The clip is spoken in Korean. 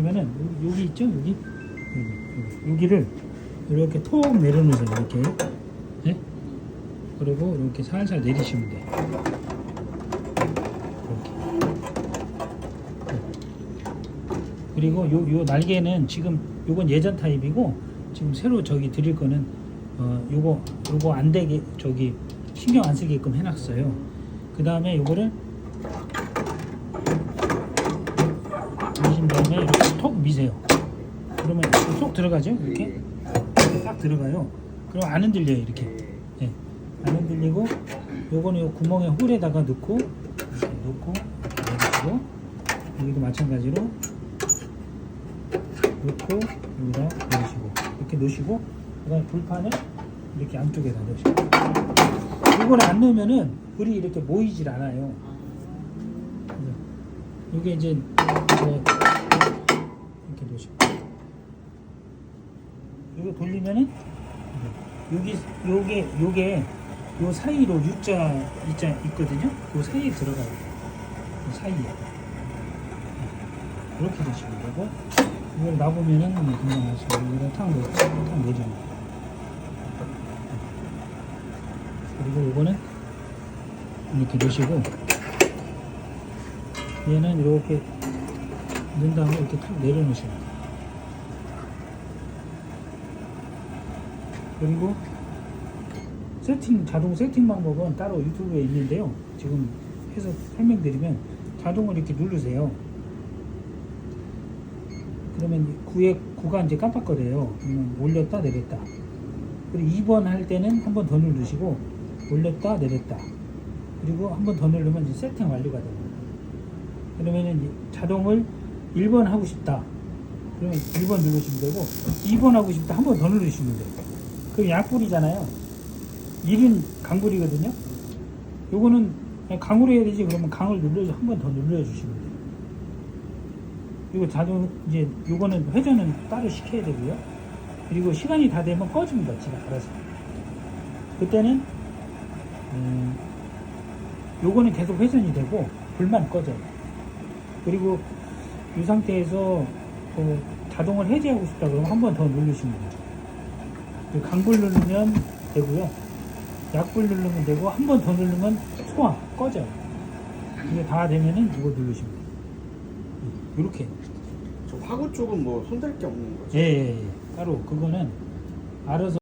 그러면은 요- 여기 있죠? 여기? 여기, 여기 를 이렇게 톡 내려놓으세요. 이렇게. 예? 그리고 이렇게 살살 내리시면 돼. 그리고 요, 요 날개는 지금 요건 예전 타입이고 지금 새로 저기 드릴 거는 어 요거 요거 안 되게 저기 신경 안 쓰게끔 해놨어요. 그 다음에 요거를 미신 다음에 톡 미세요. 그러면 이렇게 쏙 들어가죠. 이렇게 딱 들어가요. 그럼 안 흔들려요. 이렇게. 예. 안 흔들리고 요거는 요 구멍에 홀에다가 넣고 이렇게 넣고 넣고 여기도 마찬가지로 넣고 여기다 넣으시고 이렇게 넣으시고 그다음에 불판을 이렇게 양쪽에다 넣으시고 이걸 안 넣으면은 불이 이렇게 모이질 않아요. 이게 이제 뭐 이렇게 놓으시고 이거 돌리면은 여기 요게 요게 요 사이로 U자 E자 있거든요. 요 사이에 들어가요. 요 사이에 이렇게 되시면 되고 이걸 놔보면은 뭐 금방 하시고 내고 탁 내리는 거예요. 그리고 이거는 이렇게 놓으시고 얘는 이렇게 넣은 다음에 이렇게 탁 내려놓으시면 돼요. 그리고 세팅 자동 세팅 방법은 따로 유튜브에 있는데요. 지금 해서 설명드리면 자동으로 이렇게 누르세요. 그러면 구에 구가 이제 깜빡거려요. 그러면 올렸다 내렸다. 그리고 2번 할 때는 한 번 더 누르시고 올렸다 내렸다. 그리고 한 번 더 누르면 이제 세팅 완료가 됩니다. 그러면은 자동을 1번 하고 싶다. 그러면 1번 누르시면 되고 2번 하고 싶다. 한 번 더 누르시면 돼요. 그럼 약불이잖아요. 1은 강불이거든요. 요거는 강으로 해야 되지 그러면 강을 눌러서 한 번 더 눌러주시면 돼요. 이거 자동 이제 요거는 회전은 따로 시켜야 되고요. 그리고 시간이 다 되면 꺼집니다. 지가 알아서. 그때는 음, 요거는 계속 회전이 되고 불만 꺼져요. 그리고 이 상태에서 그 자동을 해제하고 싶다 그러면 한 번 더 누르시면 돼요. 그 강불 누르면 되고요. 약불 누르면 되고 한 번 더 누르면 소화 꺼져요. 이게 다 되면은 이거 누르시면 돼요. 이렇게. 저 화구 쪽은 뭐 손댈 게 없는 거죠? 예, 예, 예. 따로 그거는 알아서